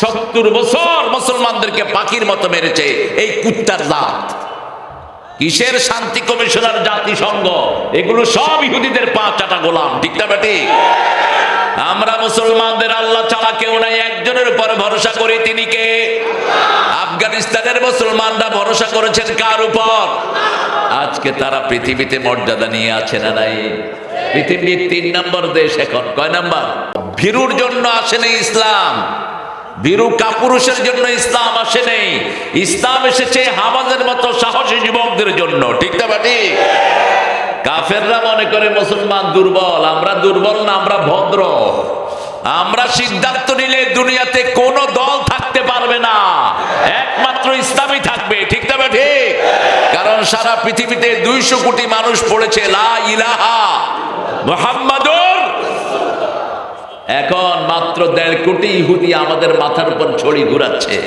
সত্তর বছর মুসলমানদেরকে পাখির মতো মেরেছে এই কুত্তার জাত। কিসের শান্তি কমিশনার জাতিসংঘ? এগুলো সব ইহুদিদের পা চাটা গোলাম, ঠিক না বেটি? আমরা মুসলমানদের আল্লাহ ছাড়া কেউ নাই, একজনের উপর ভরসা করি তিনি কে? আফগানিস্তানের মুসলমানরা ভরসা করেছেন কার উপর? আজকে তারা পৃথিবীতে মর্যাদা নিয়ে আছে না নাই? পৃথিবীর তিন নম্বর দেশ এখন, কয় নাম্বার? ভীরুর জন্য আসেনি ইসলাম। বীরু কাপুরুষের জন্য ইসলাম আসে নেই। ইসলাম এসেছে হামাজের মতো সাহসী যুবকদের জন্য। ঠিক না বাটি কাফেররা মনে করে মুসলমান দুর্বল, আমরা দুর্বল না, আমরা ভদ্র। আমরা সিদ্ধান্ত নিলে দুনিয়াতে কোন দল থাকতে পারবে না। একমাত্র ইসলামই থাকবে, ঠিক না ঠিক? কারণ সারা পৃথিবীতে দুইশো কোটি মানুষ পড়েছে, লা ইলাহা মুহাম্মাদুর এখন মাত্র দেড় কোটি ইহুদি আমাদের মাথার উপর ছড়ি ঘুরাচ্ছে।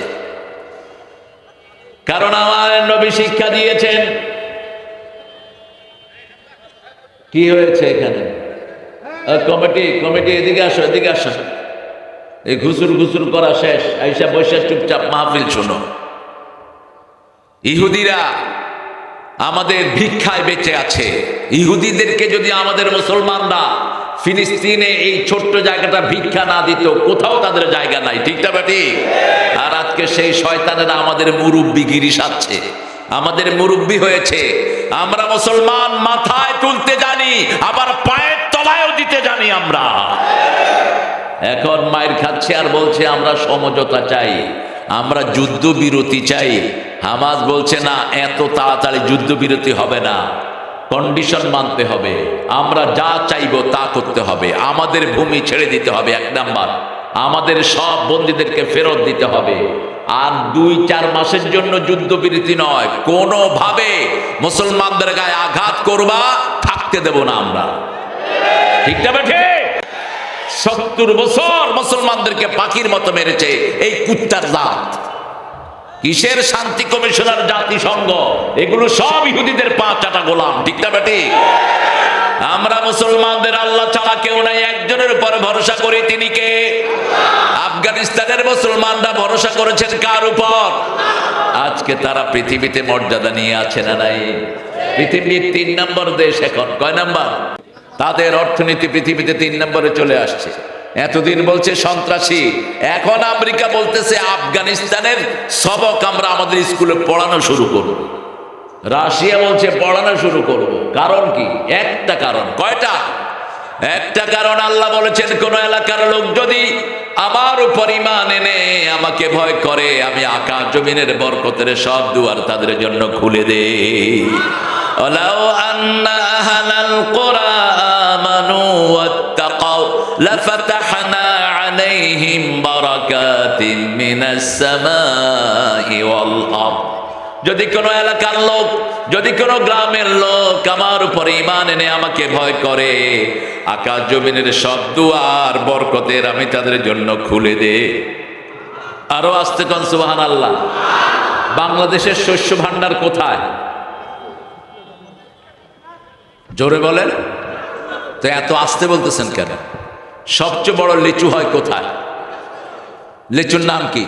কারণ আমার নবী শিক্ষা দিয়েছেন। কি হয়েছে এখানে? কমিটি কমিটি, এদিকে আসো এদিকে আসো। এই ঘুসুর ঘুসুর করা শেষ। আইসা বৈশা চুপচাপ মাহফিল শোনো। ইহুদিরা আমাদের ভিক্ষায় বেঁচে আছে। ইহুদিদেরকে যদি আমাদের মুসলমানরা ফিলিস্তিনে এই ছোট্ট জায়গাটা ভিক্ষা না দিত কোথাও তাদের জায়গা নাই, ঠিক না আর আজকে সেই শয়তানেরা আমাদের মুরব্বি গিরি সাচ্ছে আমাদের মুরব্বি হয়েছে। আমরা মুসলমান মাথায় তুলতে জানি, আবার পায়ের তলায়ও দিতে জানি আমরা। এখন মায়ের খাচ্ছে আর বলছে, আমরা সমঝোতা চাই, আমরা যুদ্ধ বিরতি চাই। হামাজ বলছে, না, এত তাড়াতাড়ি যুদ্ধ বিরতি হবে না। কন্ডিশন মানতে হবে। আমরা যা চাইব তা করতে হবে। আমাদের ভূমি ছেড়ে দিতে হবে, এক নাম্বার। আমাদের সব বন্দীদেরকে ফেরত দিতে হবে। আর দুই, চার মাসের জন্য যুদ্ধবিরতি নয়। কোনোভাবে মুসলমানদের গায়ে আঘাত করবা, থাকতে দেব না আমরা। ঠিক না বেঠে সত্তর বছর মুসলমানদেরকে পাখির মতো মেরেছে এই কুত্তার জাত। কিসের শান্তি কমিশনার জাতিসংঘ? এগুলো সব ইহুদিদের পা চাটা গোলাম, ঠিক বেটি? আমরা মুসলমানদের আল্লাহ ছাড়া কেউ নাই, একজনের উপর ভরসা করি তিনি কে? আফগানিস্তানের মুসলমানরা ভরসা করেছেন কার উপর? আজকে তারা পৃথিবীতে মর্যাদা নিয়ে আছে না নাই? পৃথিবীর তিন নম্বর দেশ এখন, কয় নাম্বার? তাদের অর্থনীতি পৃথিবীতে তিন নম্বরে চলে আসছে। এতদিন বলছে সন্ত্রাসী। এখন আমেরিকা বলতেছে, আফগানিস্তানের সবক আমরা আমাদের স্কুলে পড়ানো শুরু করব। রাশিয়া বলছে, পড়ানো শুরু করব। কারণ কি? একটা কারণ। কয়টা? একটা কারণ আল্লাহ বলেছেন, কোন এলাকার লোক যদি আমার উপর ইমান এনে আমাকে ভয় করে, আমি আকাশ জমিনের বরকতের সব দুয়ার তাদের জন্য খুলে দে। আন্না واتقوا لفتحنا عليهم بركات من السماء والأرض যদি কোনো এলাকার লোক যদি কোনো গ্রামের লোক আমার উপর ইমান এনে আমাকে ভয় করে আকাশ জমিনের সব দুয়ার বরকতের আমি তাদের জন্য খুলে দে আরো আসতে কন সুবাহান আল্লাহ বাংলাদেশের শস্য ভান্ডার কোথায় জোরে বলেন তো এত আসতে বলতেছেন কেন? সবচেয়ে বড় লিচু হয় কোথায়? লিচুর নাম কি?